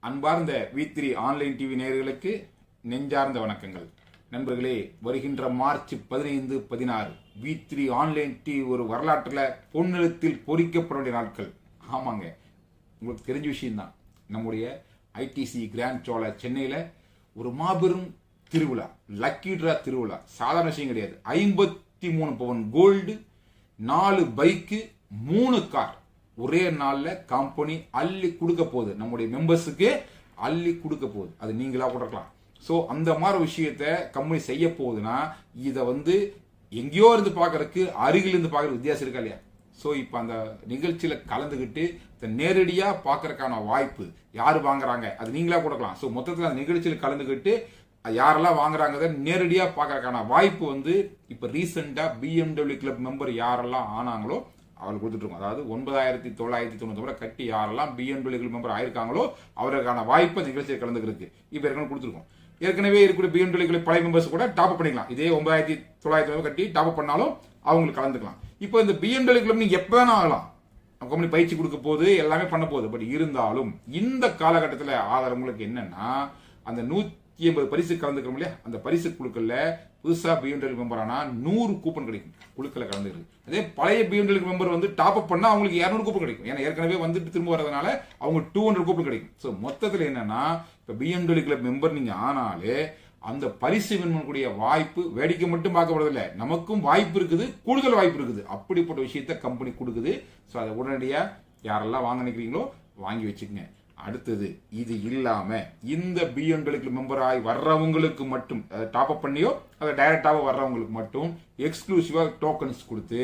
அன்பார்ந்த we three online TV நேயர்களுக்கு நெஞ்சார்ந்த வணக்கங்கள். நண்பர்களே வருகின்ற மார்ச் பதினைந்து பதினாறு வி த்ரீ ஆன்லைன் டிவி ஒரு வரலாற்றில் பொன்னெழுத்தில் பொறிக்கப்பட வேண்டிய நாட்கள். ஆமாங்க. உங்களுக்கு தெரிஞ்ச விஷயம்தான். நம்முடைய ஐடிசி கிராண்ட் சோழ சென்னையில் ஒரு மாபெரும் திருவிழா லக்கி ட்ரா திருவிழா. சாதாரண விஷயம் கிடையாது. ஐம்பத்தி மூணு பவன் கோல்டு நாலு பைக்கு மூணு கார் ஒரே நாளில் கம்பெனி அள்ளி கொடுக்க போகுது. நம்முடைய மெம்பர்ஸுக்கு அள்ளி கொடுக்க போகுது. அது நீங்களாக கொடுக்கலாம் ஸோ அந்த மாதிரி விஷயத்த கம்பெனி செய்ய போகுதுன்னா இதை வந்து எங்கேயோ இருந்து பார்க்கறதுக்கு அருகில் இருந்து பார்க்கற வித்தியாசம் இருக்கா இல்லையா? ஸோ இப்போ அந்த நிகழ்ச்சியில் கலந்துக்கிட்டு இதை நேரடியாக பார்க்கறதுக்கான வாய்ப்பு யார் வாங்குறாங்க? அது நீங்களாக கொடுக்கலாம் ஸோ மொத்தத்தில் அந்த நிகழ்ச்சியில் கலந்துக்கிட்டு யாரெல்லாம் வாங்குறாங்க நேரடியாக பார்க்கறதுக்கான வாய்ப்பு வந்து இப்போ ரீசெண்டாக பிஎம்டபிள்யூ கிளப் மெம்பர் யாரெல்லாம் ஆனாங்களோ அவர்கள் கொடுத்துட்ருக்கோம் அதாவது ஒன்பதாயிரத்தி தொள்ளாயிரத்தி தொண்ணூத்தி கட்டி யாரெல்லாம் பிஎன்டபிள்யூ மெம்பர் ஆயிருக்காங்களோ அவருக்கான வாய்ப்பு நிகழ்ச்சியில் கலந்துக்கிறதுக்கு இப்போ ஏற்கனவே கொடுத்துருக்கோம். ஏற்கனவே இருக்கிற பிஎன்டபிள்யூ பழைய மெம்பர்ஸ் கூட டாப் அப் பண்ணிக்கலாம். இதே ஒன்பதாயிரத்தி தொள்ளாயிரத்தி கட்டி டாப் அப் பண்ணாலும் அவங்களுக்கு கலந்துக்கலாம். இப்போ இந்த பிஎன்டபிள்யூ கிளப் எப்போ வேணா ஆகலாம். நம்ம கம்பெனி பயிற்சி கொடுக்க போது எல்லாமே பண்ண போகுது. பட் இருந்தாலும் இந்த காலகட்டத்தில் ஆதரவுங்களுக்கு என்னன்னா அந்த நூத்தி எண்பது பரிசு கலந்துக்கிறோம் இல்லையா? அந்த பரிசு குழுக்கள்ல புதுசா பிஎன்டபிள்யூ மெம்பர் ஆனா நூறு கூப்பன் கிடைக்கும். குழுக்களை கலந்துருக்கு அதே பழைய பிஎன்டபிள்யூ மெம்பர் வந்து டாப் அப் பண்ணா அவங்களுக்கு இரநூறு கூப்பன் கிடைக்கும். ஏன்னா ஏற்கனவே வந்துட்டு திரும்ப வரதுனால அவங்க டூ ஹண்ட்ரட் கூப்பன் கிடைக்கும். ஸோ மொத்தத்தில் என்னன்னா இப்போ பிஎன்டபிள்யூ கிளப் மெம்பர் நீங்க ஆனாலே அந்த பரிசு வென்மக்கூடிய வாய்ப்பு வேடிக்கை மட்டும் பார்க்கப்படுறதில்ல நமக்கும் வாய்ப்பு இருக்குது கூடுதல் வாய்ப்பு இருக்குது. அப்படிப்பட்ட விஷயத்த கம்பெனி கொடுக்குது. ஸோ அதை உடனடியாக யாரெல்லாம் வாங்க நினைக்கிறீங்களோ வாங்கி வச்சுக்கோங்க. அடுத்தது இது இல்லாம இந்த பிஎன்களுக்கு மெம்பர் ஆகி வர்றவங்களுக்கு மட்டும் டாப் அப் பண்ணியோ அதை டைரக்டாக வர்றவங்களுக்கு மட்டும் எக்ஸ்க்ளூசிவா டோக்கன்ஸ் கொடுத்து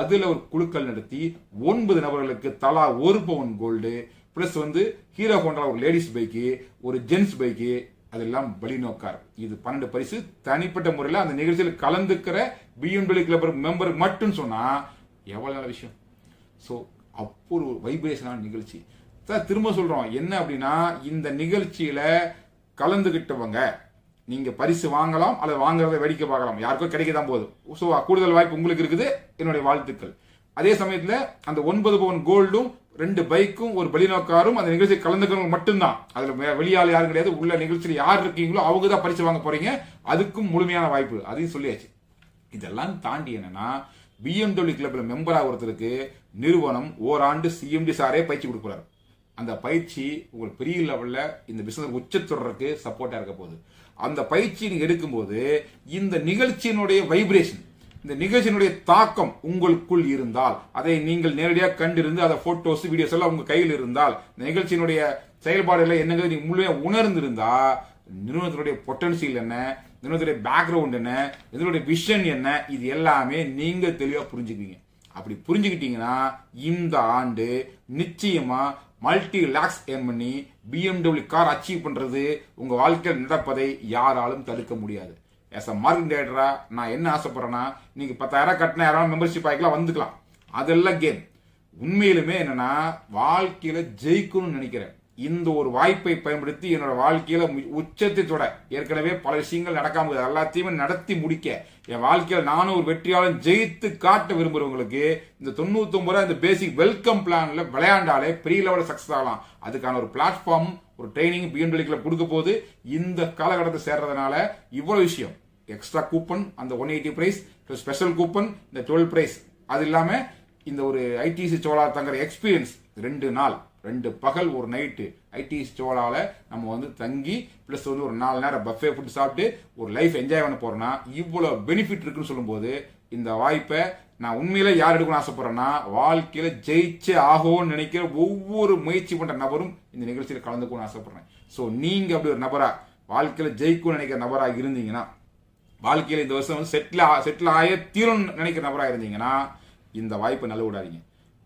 அதுல ஒரு குழுக்கள் நடத்தி ஒன்பது நபர்களுக்கு தலா ஒரு பவுன் கோல்டு பிளஸ் வந்து ஹீரோ ஹோண்டா ஒரு லேடிஸ் பைக்கு ஒரு ஜென்ஸ் பைக்கு அதெல்லாம் பலிநோக்கார் இது பன்னெண்டு பரிசு. தனிப்பட்ட முறையில் அந்த நிகழ்ச்சியில் கலந்துக்கிற பிஎன்டபிள்யூ கிளப் மெம்பர் மட்டும் சொன்னா எவ்வளவு நல்ல விஷயம்? ஸோ அப்போ ஒரு வைப்ரேஷனான நிகழ்ச்சி. சார் திரும்ப சொல்கிறோம் என்ன அப்படின்னா இந்த நிகழ்ச்சியில் கலந்துக்கிட்டவங்க நீங்கள் பரிசு வாங்கலாம் அல்லது வாங்குறத வேடிக்கை பார்க்கலாம். யாருக்கோ கிடைக்க தான் போகுது. ஸோ கூடுதல் வாய்ப்பு உங்களுக்கு இருக்குது. என்னுடைய வாழ்த்துக்கள். அதே சமயத்தில் அந்த ஒன்பது பவன் கோல்டும் ரெண்டு பைக்கும் ஒரு வெளிநோக்காரும் அந்த நிகழ்ச்சி கலந்துக்கிறவங்க மட்டும்தான். அதில் வெளியால் யாரும் கிடையாது. உள்ள நிகழ்ச்சியில் யார் இருக்கீங்களோ அவங்க தான் பரிசு வாங்க போறீங்க. அதுக்கும் முழுமையான வாய்ப்பு. அதையும் சொல்லியாச்சு. இதெல்லாம் தாண்டி என்னன்னா பிஎம்டபிள்யூ கிளப்ல மெம்பர் ஒருத்தருக்கு நிறுவனம் ஓராண்டு சிஎம்டி சாரே பயிற்சி கொடுக்குறாரு அந்த பயிற்சி உங்களுக்கு பெரிய லெவலில் இந்த பிஸ்னஸ் உச்சத்துறதுக்கு சப்போர்ட்டாக இருக்க போகுது. அந்த பயிற்சி நீங்கள் எடுக்கும்போது இந்த நிகழ்ச்சியினுடைய வைப்ரேஷன் இந்த நிகழ்ச்சியினுடைய தாக்கம் உங்களுக்குள் இருந்தால் அதை நீங்கள் நேரடியாக கண்டிருந்து அதை ஃபோட்டோஸ் வீடியோஸ் எல்லாம் உங்கள் கையில் இருந்தால் இந்த நிகழ்ச்சியினுடைய செயல்பாடுகளை என்னங்கிறது நீங்கள் முழுமையாக உணர்ந்திருந்தா நிறுவனத்தினுடைய பொட்டன்சியல் என்ன நிறுவனத்துடைய பேக்ரவுண்ட் என்ன இதனுடைய விஷன் என்ன இது எல்லாமே நீங்கள் தெளிவாக புரிஞ்சுக்குவீங்க. அப்படி புரிஞ்சுக்கிட்டீங்கன்னா இந்த ஆண்டு நிச்சயமா மல்டி லேக்ஸ் ஏர்ன் பண்ணி பிஎம்டபிள்யூ கார் அச்சீவ் பண்றது உங்க வாழ்க்கையில் நடப்பதை யாராலும் தடுக்க முடியாது. As அ மார்க்கெட் டேரக்டரா நான் என்ன ஆசைப்படுறேன்னா நீங்க பத்தாயிரம் கட்டின யாராலும் மெம்பர்ஷிப் ஆகிக்கலாம் வந்துக்கலாம். அதெல்லாம் கேம் உண்மையிலுமே என்னன்னா வாழ்க்கையில ஜெயிக்கணும்னு நினைக்கிறேன். இந்த ஒரு வாய்ப்பை பயன்படுத்தி என்னோட வாழ்க்கையில உச்சத்தை தொட ஏற்கனவே பல விஷயங்கள் நடக்காம எல்லாத்தையுமே நடத்தி முடிக்க என் வாழ்க்கையில நானும் ஒரு வெற்றியாளன் ஜெயித்து காட்ட விரும்புறவங்களுக்கு இந்த தொண்ணூத்தி ஒன்பது இந்த பேசிக் வெல்கம் பிளான்ல விளையாண்டாலே பெரிய லெவலில் சக்சஸ் ஆகலாம். அதுக்கான ஒரு பிளாட்ஃபார்ம் ஒரு ட்ரைனிங் பிஎன்டபிள்யூ கொடுக்க போது இந்த காலகட்டத்தை சேர்றதுனால இவ்வளவு விஷயம். எக்ஸ்ட்ரா கூப்பன் அந்த one eighty prize special coupon இந்த டுவெல் பிரைஸ் அது இல்லாம இந்த ஒரு ஐடிசி சோழா தங்குற எக்ஸ்பீரியன்ஸ் ரெண்டு நாள். ரெண்டு பகல் ஒரு நைட்டு ஐடி ஸ்டோலால் நம்ம வந்து தங்கி ப்ளஸ் வந்து ஒரு நாலு நேரம் பஃபே ஃபுட் சாப்பிட்டு ஒரு லைஃப் என்ஜாய் பண்ண போறோம்னா இவ்வளோ பெனிஃபிட் இருக்குன்னு சொல்லும்போது இந்த வாய்ப்பை நான் உண்மையில யார் எடுக்கணும்னு ஆசைப்படுறேன்னா வாழ்க்கையில ஜெயிச்சே ஆகும்னு நினைக்கிற ஒவ்வொரு முயற்சி பண்ற நபரும் இந்த நிகழ்ச்சியில் கலந்துக்கணும்னு ஆசைப்படுறேன். ஸோ நீங்க அப்படி ஒரு நபரா வாழ்க்கையில ஜெயிக்கும்னு நினைக்கிற நபரா இருந்தீங்கன்னா வாழ்க்கையில இந்த வருஷம் வந்து செட்டில் செட்டில் ஆய தீரும்னு நினைக்கிற நபரா இருந்தீங்கன்னா இந்த வாய்ப்பை நல்ல விடாதீங்க.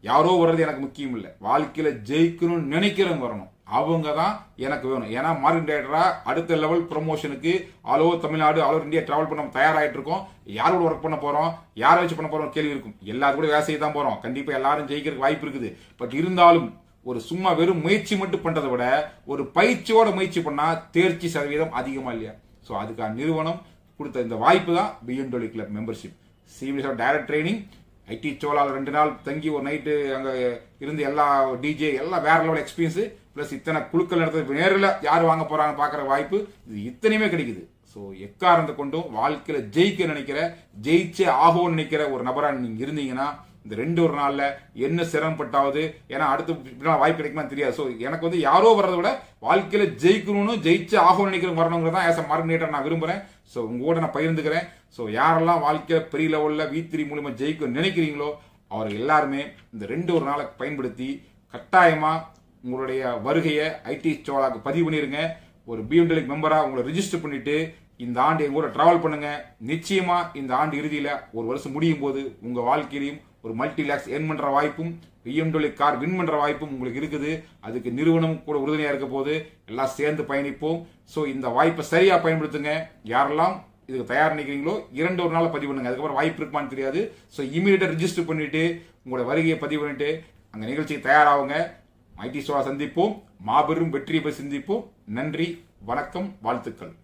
யாரோ வர்றது எனக்கு முக்கியம் இல்லை. வாழ்க்கையில ஜெயிக்கணும்னு நினைக்கிறவங்க வரணும். அவங்க தான் எனக்கு வேணும். ஏன்னா மார்க்கெட் டேரக்டரா அடுத்த level ப்ரொமோஷனுக்கு all over Tamil Nadu all over India travel பண்ண தயாராகிட்டு இருக்கோம். யாரோட ஒர்க் பண்ண போறோம்? யாரை வச்சு பண்ண போறோம் கேள்வி இருக்கும். எல்லாரும் கூட வேலை செய்ய தான் போறோம். கண்டிப்பா எல்லாரும் ஜெயிக்கிறதுக்கு வாய்ப்பு இருக்குது. பட் இருந்தாலும் ஒரு சும்மா வெறும் முயற்சி மட்டும் பண்றதை விட ஒரு பயிற்சியோட முயற்சி பண்ணா தேர்ச்சி சதவீதம் அதிகமா இல்லையா? ஸோ அதுக்கான நிறுவனம் கொடுத்த இந்த வாய்ப்பு தான் பிஎன்டபிள்யூ கிளப் மெம்பர்ஷிப் சிவிலிஸ் டைரக்ட் ட்ரைனிங் ஐடி சோலால் ரெண்டு நாள் தங்கி ஒரு நைட்டு அங்கே இருந்து எல்லா டிஜே எல்லாம் வேற லெவல் எக்ஸ்பீரியன்ஸு ப்ளஸ் இத்தனை குழுக்கள் நடத்துறது நேரில் யார் வாங்க போகிறாங்க பார்க்குற வாய்ப்பு இது இத்தனையுமே கிடைக்குது. ஸோ எக்காரந்த கொண்டும் வாழ்க்கையில் ஜெயிக்க நினைக்கிற ஜெயிச்சே ஆகும்னு நினைக்கிற ஒரு நபராக நீங்கள் இருந்தீங்கன்னா இந்த ரெண்டு ஒரு நாளில் என்ன சிரமப்பட்டாவது? ஏன்னா அடுத்து பின்னால் வாய்ப்பு கிடைக்குமா தெரியாது. ஸோ எனக்கு வந்து யாரோ வர்றதை விட வாழ்க்கையில் ஜெயிக்கணும்னு ஜெயிச்சு ஆகும் நினைக்கிற வரணுங்கிறத ஆஸ் அ மார்க்னேட்டர் நான் விரும்புறேன். ஸோ உங்களோட நான் பகிர்ந்துக்கிறேன். ஸோ யாரெல்லாம் வாழ்க்கையில் பெரிய லெவலில் வி த்ரீ மூலியமா ஜெயிக்கணும்னு நினைக்கிறீங்களோ அவர்கள் எல்லாருமே இந்த ரெண்டு ஒரு நாளை பயன்படுத்தி கட்டாயமாக உங்களுடைய வருகையை ஐடி சோலாக்கு பதிவு பண்ணிடுங்க ஒரு பிஎம்டெலிக் மெம்பராக உங்களை ரிஜிஸ்டர் பண்ணிவிட்டு இந்த ஆண்டு எங்கூட ட்ராவல் பண்ணுங்கள் நிச்சயமாக இந்த ஆண்டு இறுதியில் ஒரு வருஷம் முடியும் போது உங்கள் வாழ்க்கையிலையும் ஒரு மல்டி லேக்ஸ் ஏர்ன் பண்ணுற வாய்ப்பும் பிஎம்டபிள்யூ கார் வின் பண்ணுற வாய்ப்பும் உங்களுக்கு இருக்குது. அதுக்கு நிறுவனம் கூட உறுதுணையாக இருக்க போது எல்லாம் சேர்ந்து பயணிப்போம். ஸோ இந்த வாய்ப்பை சரியாக பயன்படுத்துங்க. யாரெல்லாம் இதுக்கு தயார் நிற்கிறீங்களோ இரண்டு ஒரு நாள் பதிவு பண்ணுங்க. அதுக்கப்புறம் வாய்ப்பு இருக்குமான்னு தெரியாது. ஸோ இமீடியட்டாக ரிஜிஸ்டர் பண்ணிட்டு உங்களோட வருகையை பதிவு பண்ணிட்டு அந்த நிகழ்ச்சிக்கு தயாராகுங்க ஐடி சோழா சந்திப்போம். மாபெரும் வெற்றியை போய் சிந்திப்போம். நன்றி வணக்கம் வாழ்த்துக்கள்.